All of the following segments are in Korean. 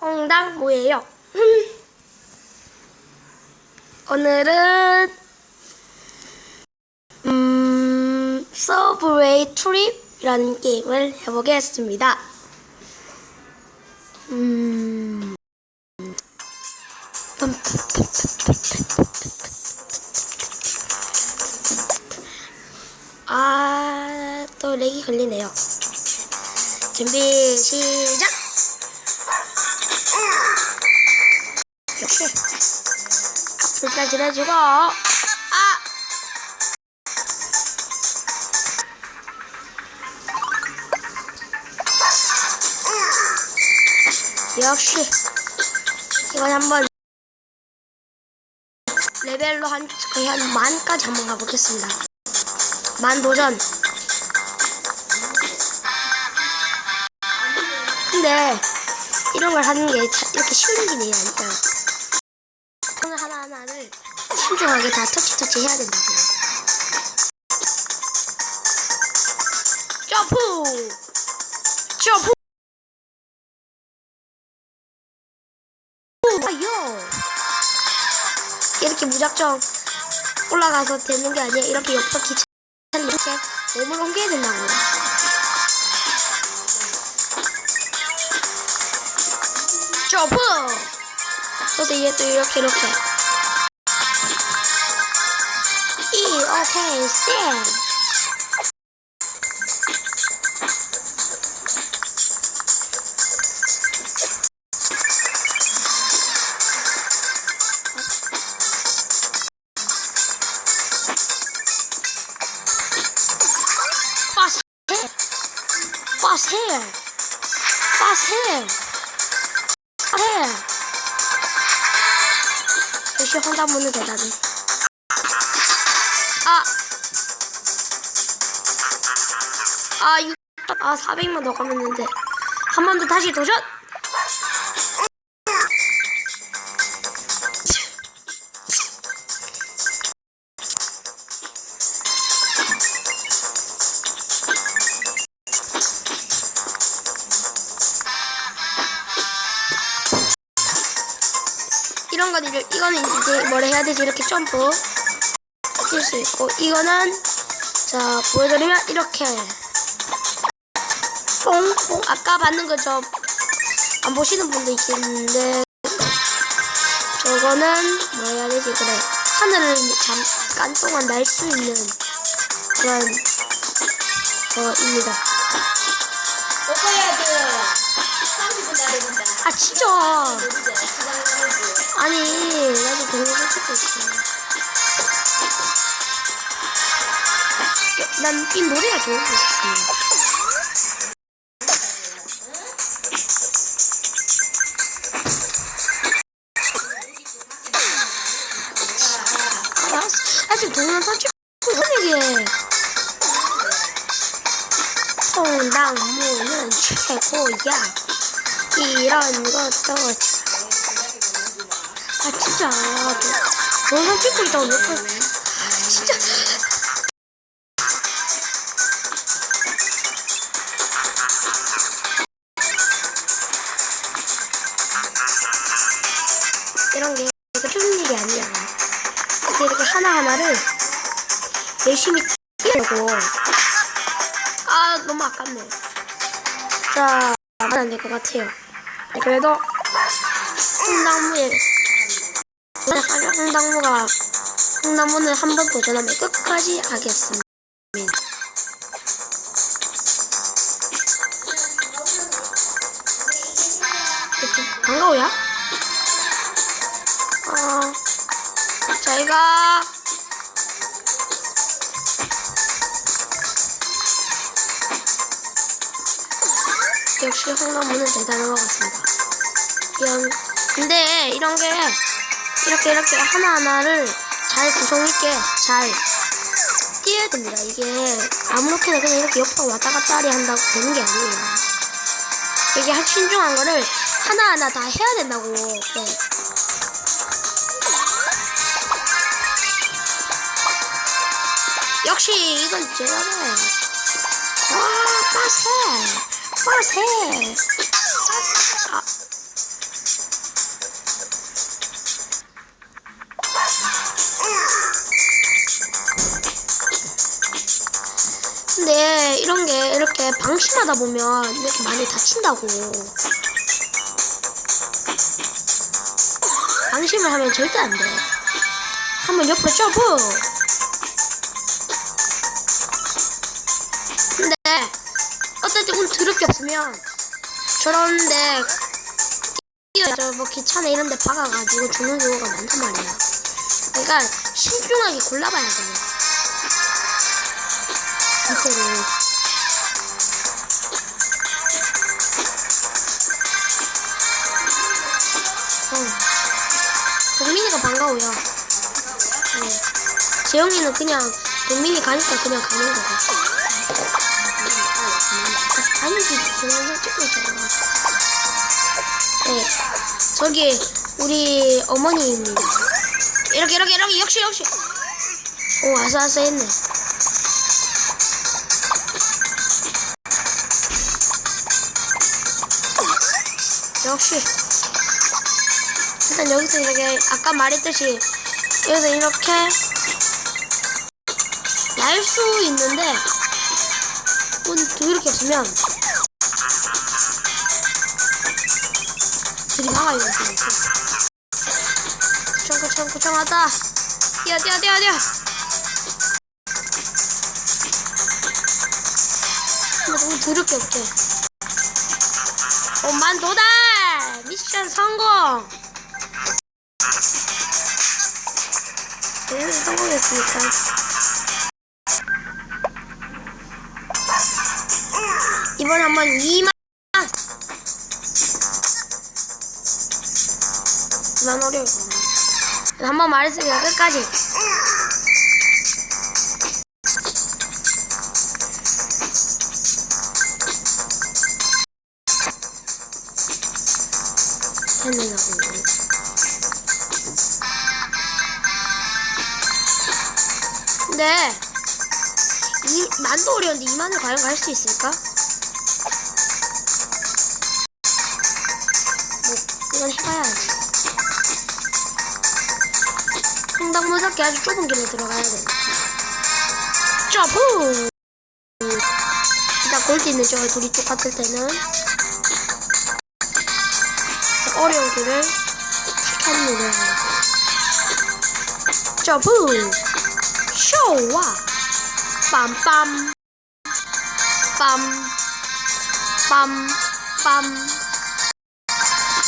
홍당무예요. 오늘은 음 서브웨이 트립이라는 게임을 해보겠습니다. 음. 아, 또 렉이 걸리네요. 준비, 시작! 불편 지내주고, 아! 역시, 이건 한번 레벨로 한, 거의 한 만까지 한번 가보겠습니다. 만 도전. 근데 이런 걸 하는 게 자- 이렇게 쉬운 일이 아니에요. 신중하게 다 터치터치 해야 된다고요. 점프! 점프! 아요! 이렇게 무작정 올라가서 되는 게 아니라 이렇게 옆으로 기차 이렇게 몸을 옮겨야 된다고. 점프! 그래서 또 이렇게 이렇게. 이 오케이 쌤. Fast hair. Fast hair. Fast hair. 역시 황당무는 대단해. 아, 6, 아, 400만 더 가면 되는데. 한 번 더 다시 도전! 이런 건 이제, 이거는 이제 뭘 해야 되지? 이렇게 점프. 뛸 수 있고, 이거는, 자, 보여드리면 이렇게. 뽕뽕. 아까 받는 거 저, 안 보시는 분도 있겠는데, 저거는, 뭐 해야 되지? 그래. 하늘을 잠깐 동안 날 수 있는 그런, 거입니다. 오빠야 그 30분 나야 된다. 아, 진짜. 아니, 나도 동영상 찍고 있어. 난이 노래가 좋은 것 같아. 통당무는 최고야. 이런 것도 아 진짜 너 영상 찍고 있다고 몇 번. 진짜 이런 게 이거 쉬운 일이 아니야 이렇게 이렇게 하나 하나를 열심히 뛰려고 아 너무 아깝네 자 안될 것 같아요 그래도 홍당무에 홍당무가 홍당무는 한 번 도전하면 끝까지 하겠습니다. 반가워야? 역시 홍당무는 대단한 것 같습니다. 이런 근데 이런 게 이렇게 이렇게 하나하나를 잘 구성 있게 잘 띄어야 됩니다. 이게 아무렇게나 그냥 이렇게 옆으로 왔다 갔다 하리 한다고 되는 게 아니에요. 이게 한 신중한 거를 하나하나 다 해야 된다고. 네. 역시 이건 제가 해. 와, 빠세. Sarah's hand. Uh, 근데 이런 게 이렇게 방심하다 보면 이렇게 많이 다친다고. 방심을 하면 절대 안 돼. 한번 옆으로 점프. 근데 어떨 때운 드럽게 없으면, 저런데, 뭐 기차나 이런 데 박아가지고 죽는 경우가 많단 말이야. 그러니까, 신중하게 골라봐야 돼. 기체를. 어. 동민이가 반가워요. 네. 재영이는 그냥 동민이 가니까 그냥 가는 거고. 아, 아니지, 동영상 찍고 있잖아. 네. 저기, 우리 어머니입니다. 이렇게, 이렇게, 이렇게, 역시, 역시. 오, 아싸아싸했네. 역시. 일단 여기서 이렇게 아까 말했듯이 여기서 이렇게 날 수 있는데 운 이렇게 없으면 들이박아야 돼 이렇게 구청 구청 구청하다. 뛰어 뛰어 뛰어 뛰어. 너무 더럽게 없게 오만 도달! 미션 성공! 네, 성공했으니까. 이번에 한번 2만! 2만 어려울 거야. 한번 말했으니까 끝까지. 근데 이 만도 어려운데 2만을 과연 갈 수 있을까? 이건 해봐야지. 횡단무섭게 아주 좁은 길로 들어가야 돼. 점프! 일단 골드 있는 쪽에 둘이 똑같을 때는 어려운 길을 택합니다. 점프! 쇼와 빰빰 빰 빰, 빰,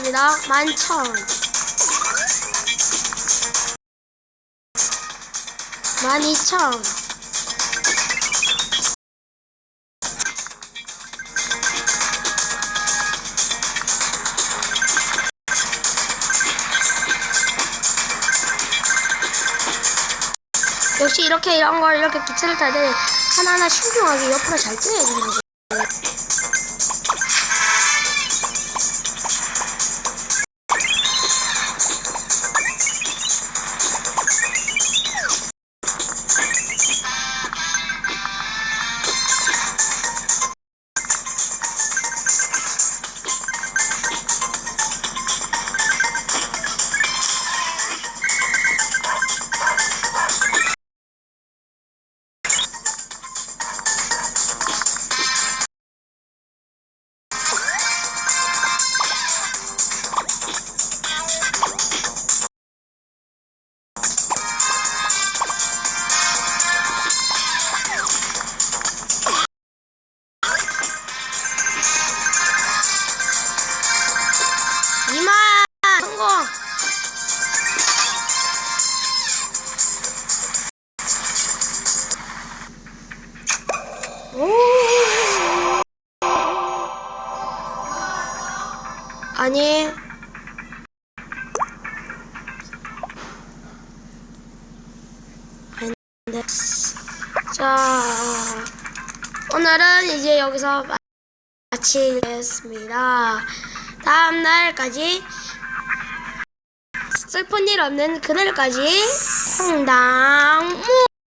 넘었습니다. 만천. 만 이천. 역시 이렇게 이런 걸 이렇게 기체를 탈때 하나하나 신중하게 옆으로 잘 뛰어야 된다고. 먹어. 오. 아니. 근데 자 오늘은 이제 여기서 마치겠습니다. 다음 날까지. 슬픈 일 없는 그날까지 홍당무